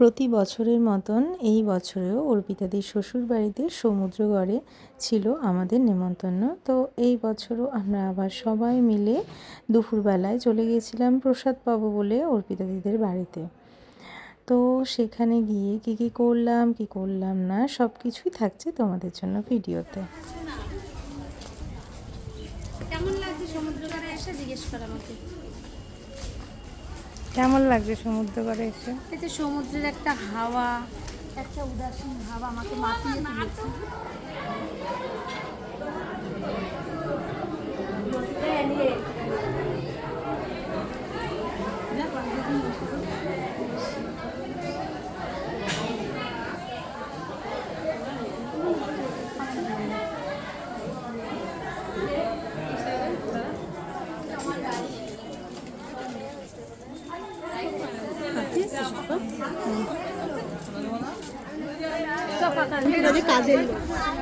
প্রতি বছরের মতন এই বছরেও অর্পিতাদের শ্বশুর বাড়িতে সমুদ্রগড়ে ছিল আমাদের নেমন্তন্ন। তো এই বছরও আমরা আবার সবাই মিলে দুপুরবেলায় চলে গিয়েছিলাম প্রসাদ পাবো বলে অর্পিতাদিদের বাড়িতে। তো সেখানে গিয়ে কী কী করলাম কী করলাম না সব কিছুই থাকছে তোমাদের জন্য ভিডিওতে। কেমন লাগছে সমুদ্রকারে এসে জিজ্ঞেস কর আমাকে কেমন লাগছে সমুদ্র করে এসে? এই যে সমুদ্রের একটা হাওয়া, একটা উদাসীন হাওয়া আমাকে মাতিয়ে তুলেছে।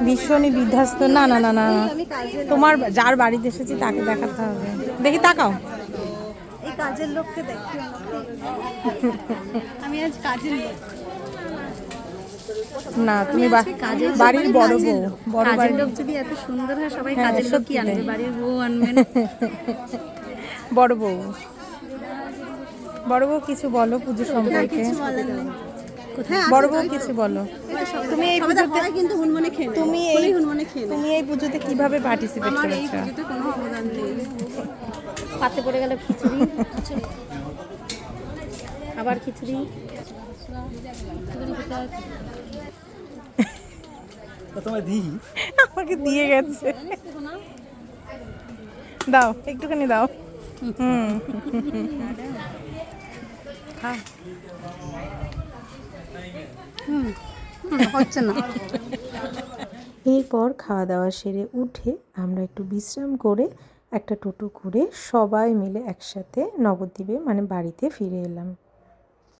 ভীষণই বিধ্বস্ত। না না না না। তোমার যার বাড়িতে এসেছি তাকে দেখাতে হবে। দেখি তাকাও। এই কাজের লোককে আমি আজ কাজের লোক। না তুমি বাড়ির বড় বউ। বড় বাড়ির লোক যদি এত সুন্দর হয় সবাই হ্যাঁ, কাজের লোক কি আনবে? বাড়ির বউ আনবে বড় বউ। বড় বউ কিছু বলো পুজো সম্পর্কে? বড় বউ কিছু বলো। তুমি এই পুজোতে কিন্তু হুনমনে তুমি এই হুনমনে তুমি এই পুজোতে কীভাবে পার্টিসিপেট আমার এই পুজোতে কোনো অবদান নেই। পাতে পড়ে গেল খিচুড়ি। আবার খিচুড়ি? খিচুড়ি তোমায় দিই। আমাকে দিয়ে গেছে। দাও একটুখানি দাও। হুম। হুম, হচ্ছে না। এরপর খাওয়া দাওয়া সেরে উঠে আমরা একটু বিশ্রাম করে একটা টোটো করে সবাই মিলে একসাথে নবদ্বীপে মানে বাড়িতে ফিরে এলাম।